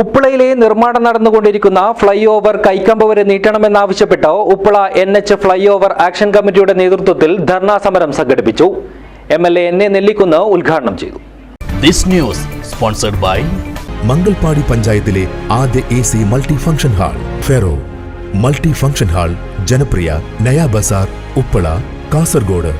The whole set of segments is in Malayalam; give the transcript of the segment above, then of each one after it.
ഉപ്പളയിലെ നിർമ്മാണം നടന്നുകൊണ്ടിരിക്കുന്ന ഫ്ലൈ ഓവർ കൈക്കമ്പ വരെ നീട്ടണമെന്നാവശ്യപ്പെട്ട് Uppala N H flyover action കമ്മിറ്റിയുടെ നേതൃത്വത്തിൽ ധർണാ സമരം സംഘടിപ്പിച്ചു. M L A N A Nellikunnu ഉദ്ഘാടനം ചെയ്തു. This news sponsored by Mangalpady പഞ്ചായത്തിലെ ആദ്യ A C multi function hall ferro. Multi function hall ജനപ്രിയ നയാ ബസാർ ഉപ്പള കാസർഗോഡ്.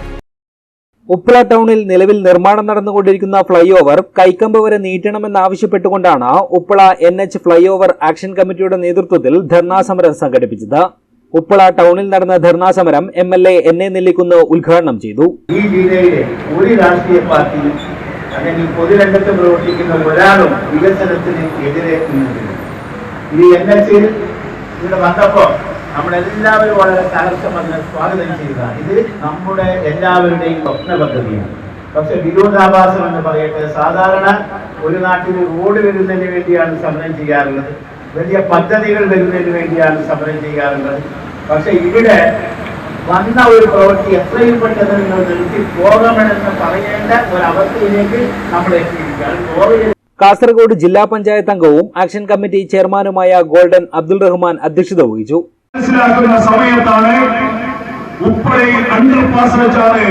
ഉപ്പള ടൗണിൽ നിലവിൽ നിർമ്മാണം നടന്നുകൊണ്ടിരിക്കുന്ന ഫ്ലൈ ഓവർ കൈക്കമ്പ് വരെ നീട്ടണമെന്നാവശ്യപ്പെട്ടുകൊണ്ടാണ് Uppala N H flyover action കമ്മിറ്റിയുടെ നേതൃത്വത്തിൽ ധർണാ സമരം സംഘടിപ്പിച്ചത്. ഉപ്പള ടൗണിൽ നടന്ന ധർണാ സമരം M L A N A Nellikunnu ഉദ്ഘാടനം ചെയ്തു. ഈ ജില്ലയിലെ ഒരു രാഷ്ട്രീയ പാർട്ടി അല്ലെങ്കിൽ പൊതുരംഗത്ത് പ്രവർത്തിക്കുന്ന ഒരാളും വികസനത്തിന് എതിരെ നിന്നിട്ടില്ല. ഈ എൻ എച്ചിൽ ഇവിടെ വന്നപ്പോൾ നമ്മളെല്ലാവരും വളരെ കലർക്കം വന്ന് സ്വാഗതം ചെയ്യുക. ഇത് നമ്മുടെ എല്ലാവരുടെയും സ്വപ്ന പദ്ധതിയാണ്. പക്ഷെ വിരോധാഭാസം എന്ന് പറയട്ടെ സാധാരണ ഒരു നാട്ടിൽ റോഡ് വരുന്നതിന് വേണ്ടിയാണ് സമരം ചെയ്യാറുള്ളത്. വലിയ പദ്ധതികൾ വരുന്നതിന് വേണ്ടിയാണ് സമരം ചെയ്യാറുള്ളത്. പക്ഷെ ഇവിടെ വന്ന ഒരു പ്രവൃത്തി എത്രയും പെട്ടെന്ന് നിങ്ങൾ നിർത്തി പോകണമെന്ന് പറയേണ്ട ഒരവസ്ഥയിലേക്ക് നമ്മൾ എത്തിയിരിക്കുകയാണ്. കാസർഗോഡ് ജില്ലാ പഞ്ചായത്ത് അംഗവും ആക്ഷൻ കമ്മിറ്റി ചെയർമാനുമായ ഗോൾഡൻ അബ്ദുൾ റഹ്മാൻ അധ്യക്ഷത വഹിച്ചു. മനസ്സിലാക്കുന്ന സമയത്താണ് ഉപ്പളയിൽ അണ്ടർ പാസ് വെച്ചാണ്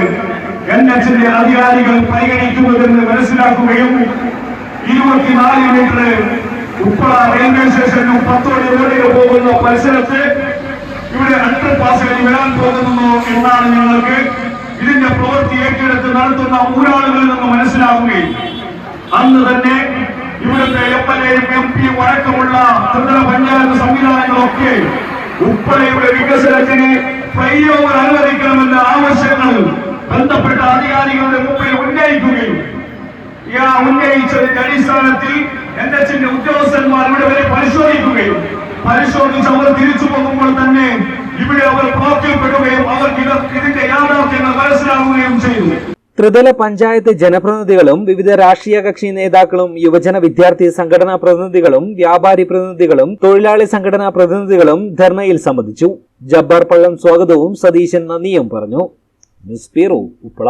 എൻ എച്ചിന്റെ അധികാരികൾ പരിഗണിക്കുന്നതെന്ന് മനസ്സിലാക്കുകയും ഇരുപത്തിനാല് മീറ്റർ ഉപ്പള റെയിൽവേ സ്റ്റേഷനും പത്തോടി റോഡിൽ പോകുന്ന പരിസരത്ത് ഇവിടെ അണ്ടർ പാസ് കഴിഞ്ഞ് വരാൻ പോകുന്നു എന്നാണ് ഞങ്ങൾക്ക് ഇതിന്റെ പ്രവൃത്തി ഏറ്റെടുത്ത് നടത്തുന്ന ഊരാളുകളിൽ നിന്ന് മനസ്സിലാക്കുകയും അന്ന് തന്നെ ഇവിടുത്തെ എം എൽ എയും എം പിയും അടക്കമുള്ള ത്രിതല പഞ്ചായത്ത് സംവിധാനങ്ങളൊക്കെ ഉപ്പളയുടെ വികസനത്തിന് ഫ്ലൈ ഓവർ അനുവദിക്കണമെന്ന ആവശ്യങ്ങൾ ബന്ധപ്പെട്ട അധികാരികളുടെ മുമ്പിൽ ഉന്നയിക്കുകയും ആ ഉന്നയിച്ചതിന്റെ അടിസ്ഥാനത്തിൽ എൻ എച്ചിന്റെ ഉദ്യോഗസ്ഥന്മാർ ഇവിടെ വരെ പരിശോധിക്കുകയും പരിശോധിച്ച് അവർ തിരിച്ചു പോകുമ്പോൾ തന്നെ ഇവിടെ അവർ പ്രവർത്തിക്കപ്പെടുകയും അവർക്ക് ഇത് ഇതിന്റെ യാഥാർത്ഥ്യങ്ങൾ മനസ്സിലാവുകയും ചെയ്തു. ത്രിതല പഞ്ചായത്ത് ജനപ്രതിനിധികളും വിവിധ രാഷ്ട്രീയ കക്ഷി നേതാക്കളും യുവജന വിദ്യാർത്ഥി സംഘടനാ പ്രതിനിധികളും വ്യാപാരി പ്രതിനിധികളും തൊഴിലാളി സംഘടനാ പ്രതിനിധികളും ധർണയിൽ സംബന്ധിച്ചു. ജബ്ബാർ പള്ളം സ്വാഗതവും സതീശൻ നന്ദിയും പറഞ്ഞു. News bureau Uppala.